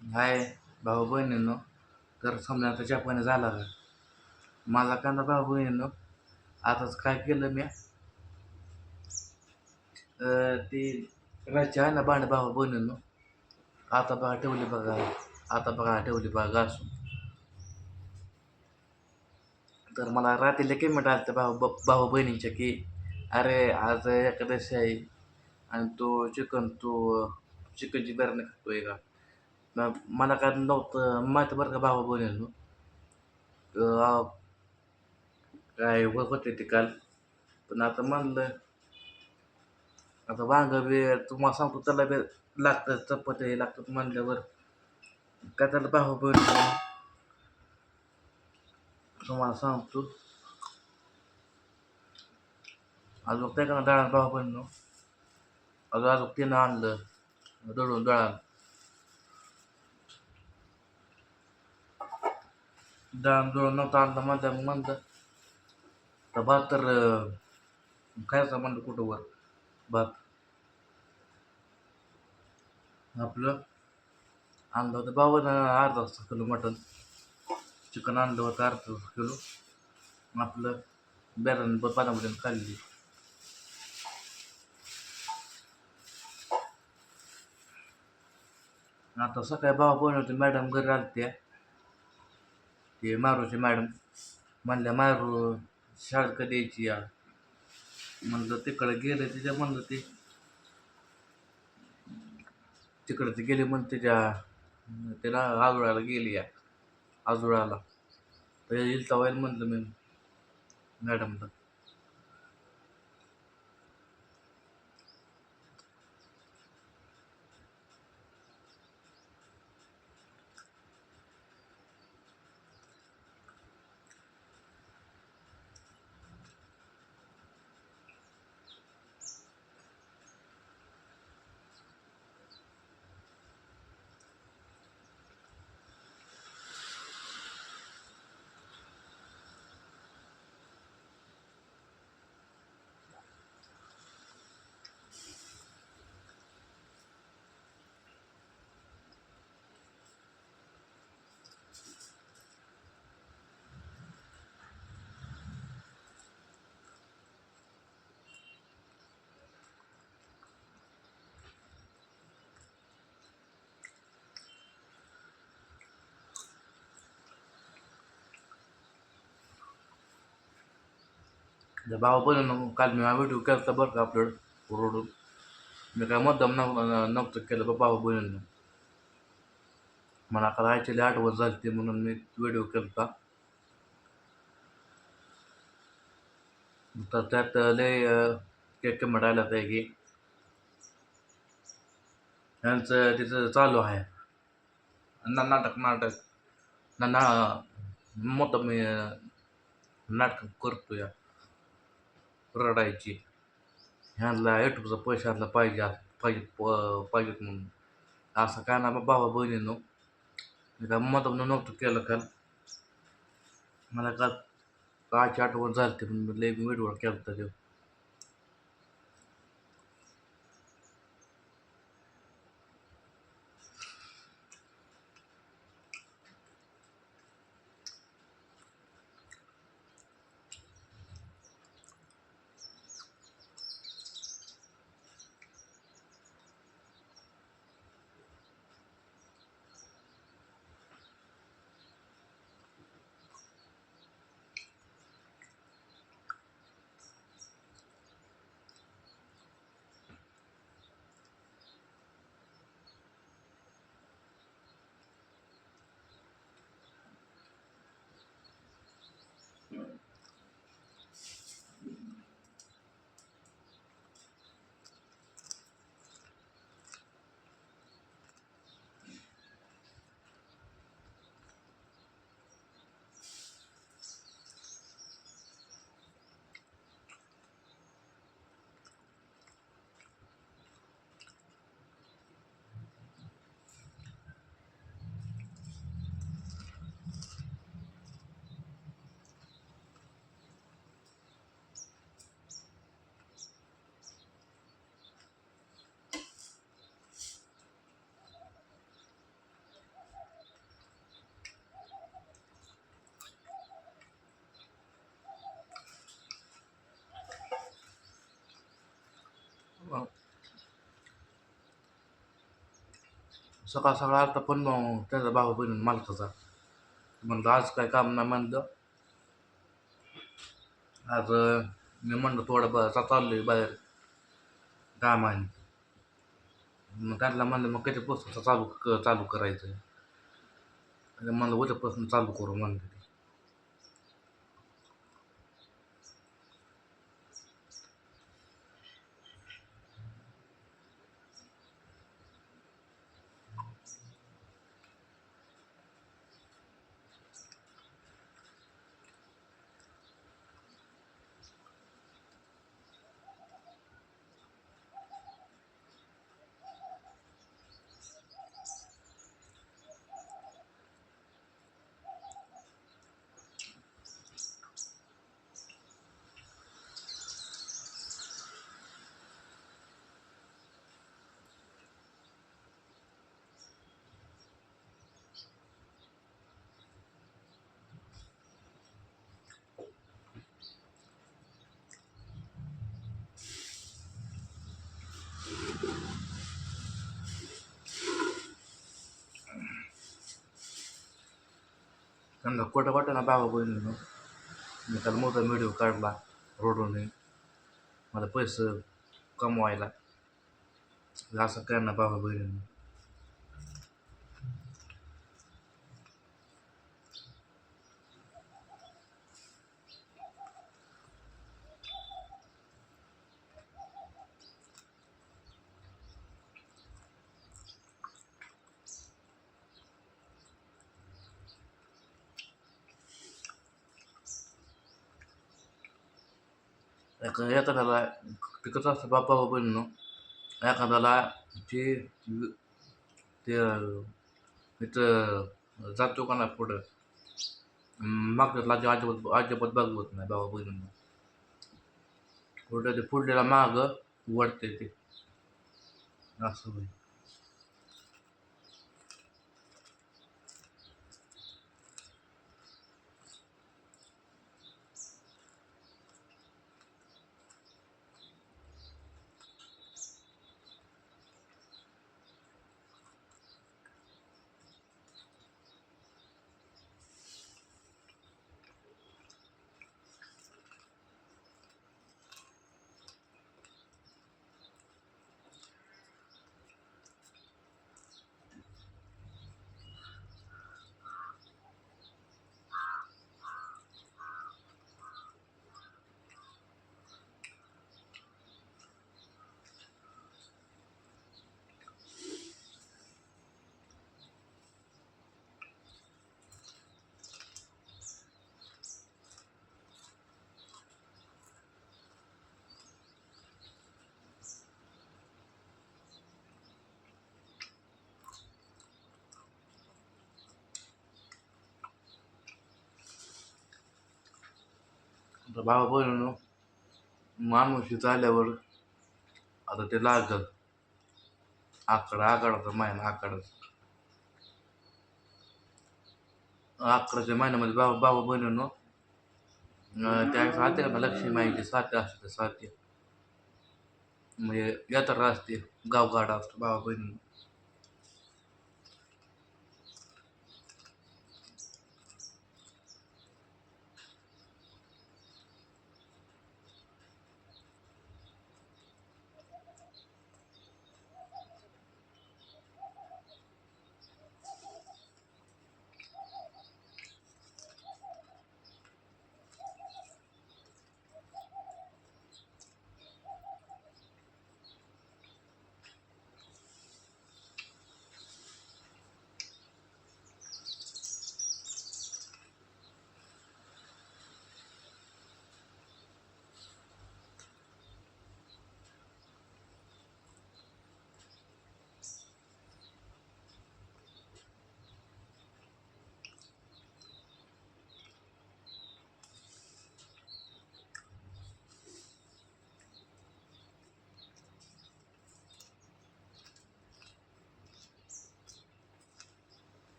हाय भाऊ बहिणींनो तर समजा आता पण झाला का? माझा कांदा भाऊ बहिणींनो आताच काय केलं मी? ती राहायची आहे ना भांड भाऊ बहिणींनो? आता बघा ठेवली बघा आता बघा ठेवली बघा असून तर मला रात्रीला केमेंट आलं भाऊ ब- भाऊ बहिणींच्या की अरे आज एकादशी आहे आणि तो चिकन तो चिकनची बिर्याणी खातोय का? मग मला काय नव्हतं माहिती बरं का भाऊ बहिणींनो अं, काय हो- होते ते काल पण आता म्हणलं आता वांग बी तुम्हाला सांगतो त्याला बी लागतं चपात्या हे लागतात म्हणल्यावर काय त्याला भाऊ बहिणी तुम्हाला सांगतो अजून काय का दळण भाऊ बहिणीनो अजून अजून तिनं आणलं दळून दळण दळण दळून नव्हतं आणलं म्हणलं मग म्हणलं तर भात तर खायचा म्हणलं कुठं वर भात आपलं आणलं होतं बाबानं अर्धा किलो मटन चिकन आणलं होतं अर्धा किलो आपलं बेरण पाण्यामध्ये खाल्ली आता सकाळी भावा बनवते मॅडम घरी आलत्या ते मारूचे मॅडम म्हणल्या मारू शाळेत कधी यायची या. म्हणलं तिकडं गेलं तिच्या म्हणलं ते. तिकडं ते गेले म्हणून त्याच्या त्याला आजोळ्याला गेली या आजोळाला. तर येईल तवायला म्हणलं मी मॅडमला. त्या बाबा पण काल मी व्हिडिओ केला होता बरं का अपलोड रोडून मी काय मुद्दाम नव्हतं केलं बा बाबा बनवून मला काल ॲक्च्युली आठवण झाली ती म्हणून मी व्हिडिओ केला होता तर त्यात लय केक कमेंट आला आहे की यांचं तिथं चालू आहे. ना नाटक नाटक. ना ना मोठं मी नाटक करतो या रडायची. ह्यांना युट्यूबचा पैशातला पाहिजे पाहिजे प- पाहिजेत म्हणून. असं काय ना बाबा बहिणीनो मी काय मदत नव्हतं केलं काल. मला काल कायची आठवण झाली ती म्हणून लय केलं होतं होता सकाळ सकाळ आलता पण मग त्याचा भाऊ बहिणी मालकाचा म्हणलं आज काय काम नाही म्हणलं. आज मी म्हणलं थोडं ब चाललोय बाहेर कामाने. मग त्यांना म्हणलं मग कधीपासून चालू क चालू करायचं? म्हणलं उद्यापासून चालू करू म्हणलं त्यांना खोटं वाटतं ना बहिणी बहिणीनं मी त्याला मोठा व्हिडिओ काढला रोडवरून मला पैसे कमवायला. असं काय ना भावा बहिणीनं एखाद्याला ते कसं असतं बापा बहिणीनं एखाद्याला ते ते इथं जातो का ना पुढं मागतात आजी अजिबात अजिबात बघवत नाही बाबा बहिणीनं पुढं ते पुढल्याला मागं वळते ते असं होईल तर भावा बहिणीनं माणूस इथं आल्यावर आता ते लागल. आकडा आकडाचा महिना आकडाचा. अकराच्या महिन्यामध्ये बाबा बाबा बहिणीनं त्या साते का लक्ष्मी माहिती साते असते साते म्हणजे यात्रा असते गावगाडा असतो बाबा बहिणी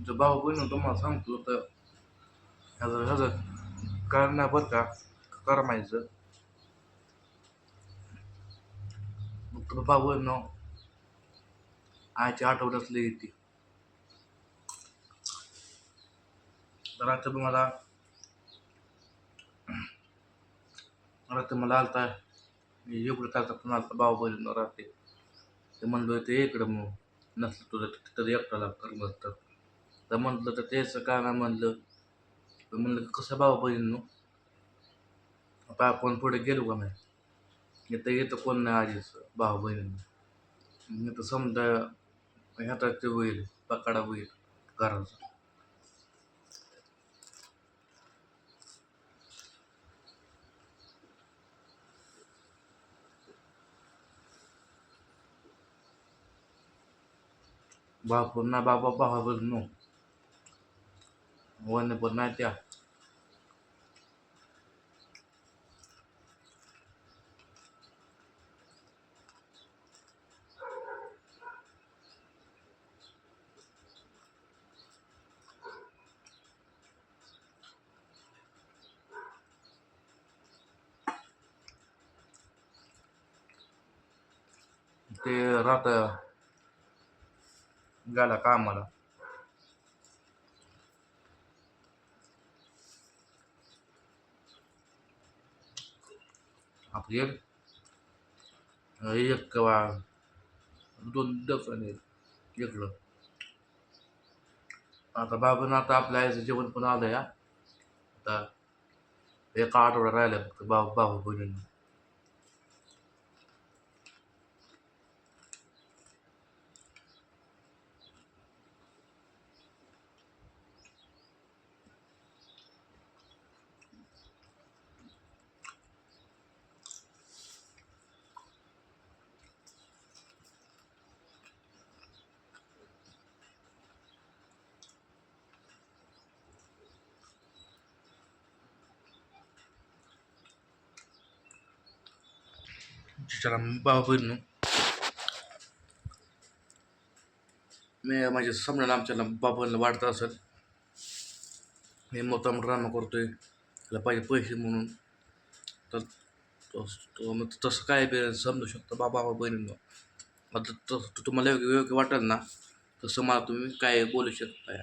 तुमचं भाऊ बहिणी तुम्हाला सांगतो तर ह्याचं ह्याचं करण्या बरं का? करमायचं मग तुला भाऊ बहीण हो. आयची आठवण असली येते तर आता मला रात्री मला आलता एवढं चालता पण आलता भाऊ बहिण राहते. ते म्हणलं ते इकडं मग. नसलं तुझं तिथं एकटाला कर तर. तर म्हटलं तर तेच का ना म्हणलं. तर म्हणलं कसं भाऊ बहीण आता आपण पुढे गेलो का नाही? इथं येतं कोण नाही आजीच भाऊ बहीण तर समजा ह्याचा ते होईल पकडा होईल घराचा. बापूर ना बाबा भावा नो. वन पण नाही त्या ते राहत गेला कामाला आपली एक एक किंवा दोन डफन एकलं आता बाबांना आता आपल्या आईचं जेवण पण आलं या आता एका आठवडा राहिला फक्त भाऊ भाऊ बहिणींना तिच्याला भाऊ बहिण मी माझ्या समजा आमच्याला बाबांना वाढत असेल. मी मोठा मोठा ड्रामा करतोय. त्याला पाहिजे पैसे म्हणून. तर तो- मग तसं काय बी समजू शकतो बाबा बहिणींनो आता तसं तुम्हाला योग्य योग्य वाटेल ना तसं मला तुम्ही काय बोलू शकता